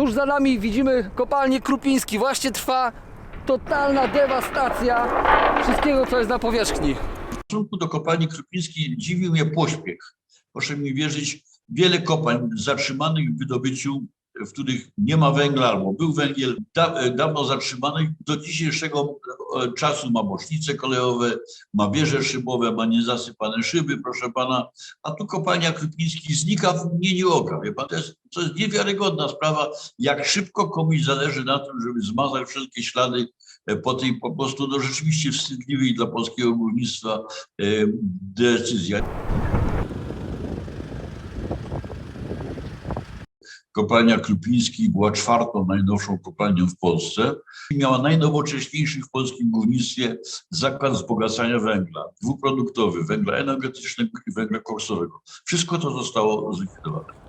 Tuż za nami widzimy kopalnię Krupiński. Właśnie trwa totalna dewastacja wszystkiego, co jest na powierzchni. W stosunku do kopalni Krupińskiej dziwi mnie pośpiech. Proszę mi wierzyć, wiele kopalń zatrzymanych w wydobyciu, w których nie ma węgla albo był węgiel, da, e, dawno zatrzymanych, do dzisiejszego e, czasu ma bocznice kolejowe, ma wieże szybowe, ma niezasypane szyby, proszę pana, a tu kopalnia Krupińskiej znika w mgnieniu oka. Wie pan, to jest, to jest niewiarygodna sprawa, jak szybko komuś zależy na tym, żeby zmazać wszelkie ślady e, po tej po prostu no, rzeczywiście wstydliwej dla polskiego górnictwa decyzji. Kopalnia Krupiński była czwartą najnowszą kopalnią w Polsce. Miała najnowocześniejszy w polskim górnictwie zakład wzbogacania węgla, dwuproduktowy, węgla energetycznego i węgla koksowego. Wszystko to zostało zlikwidowane.